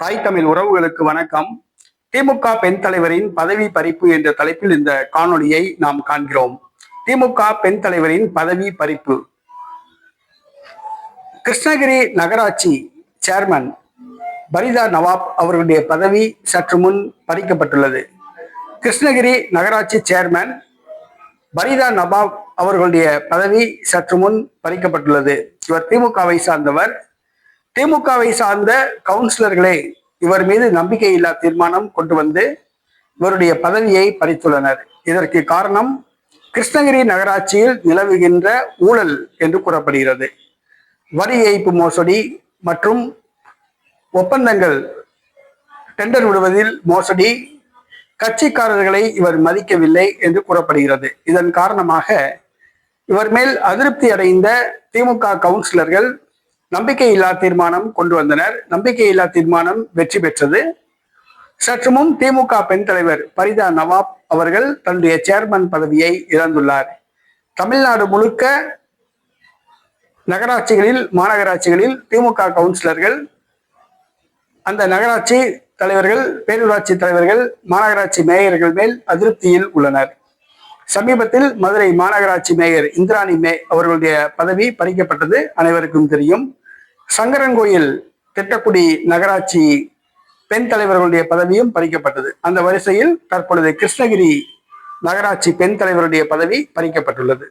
தாய் தமிழ் உறவுகளுக்கு வணக்கம். திமுக பெண் தலைவரின் பதவி பறிப்பு என்ற தலைப்பில் இந்த காணொளியை நாம் காண்கிறோம். திமுக பெண் தலைவரின் பதவி பறிப்பு. கிருஷ்ணகிரி நகராட்சி சேர்மன் பரிதா நவாப் அவர்களுடைய பதவி சற்று முன் பறிக்கப்பட்டுள்ளது. கிருஷ்ணகிரி நகராட்சி சேர்மன் பரிதா நவாப் அவர்களுடைய பதவி சற்று முன் பறிக்கப்பட்டுள்ளது. இவர் திமுகவை சார்ந்தவர். திமுகவை சார்ந்த கவுன்சிலர்களே இவர் மீது நம்பிக்கையில்லா தீர்மானம் கொண்டு வந்து இவருடைய பதவியை பறித்துள்ளனர். இதற்கு காரணம் கிருஷ்ணகிரி நகராட்சியில் நிலவுகின்ற ஊழல் என்று கூறப்படுகிறது. வரி ஏய்ப்பு மோசடி மற்றும் ஒப்பந்தங்கள் டெண்டர் விடுவதில் மோசடி கட்சிக்காரர்களை இவர் மதிக்கவில்லை என்று கூறப்படுகிறது. இதன் காரணமாக இவர் மேல் அதிருப்தி அடைந்த திமுக கவுன்சிலர்கள் நம்பிக்கையில்லா தீர்மானம் கொண்டு வந்தனர். நம்பிக்கையில்லா தீர்மானம் வெற்றி பெற்றது. சற்று முன் திமுக பெண் தலைவர் பரிதா நவாப் அவர்கள் தன்னுடைய சேர்மன் பதவியை இழந்துள்ளார். தமிழ்நாடு முழுக்க நகராட்சிகளில் மாநகராட்சிகளில் திமுக கவுன்சிலர்கள் அந்த நகராட்சி தலைவர்கள் பேரூராட்சி தலைவர்கள் மாநகராட்சி மேயர்கள் மேல் அதிருப்தியில் உள்ளனர். சமீபத்தில் மதுரை மாநகராட்சி மேயர் இந்திராணி மே அவர்களுடைய பதவி பறிக்கப்பட்டது அனைவருக்கும் தெரியும். சங்கரன்கோயில் திட்டக்குடி நகராட்சி பெண் தலைவர்களுடைய பதவியும் பறிக்கப்பட்டது. அந்த வரிசையில் தற்பொழுது கிருஷ்ணகிரி நகராட்சி பெண் தலைவருடைய பதவி பறிக்கப்பட்டுள்ளது.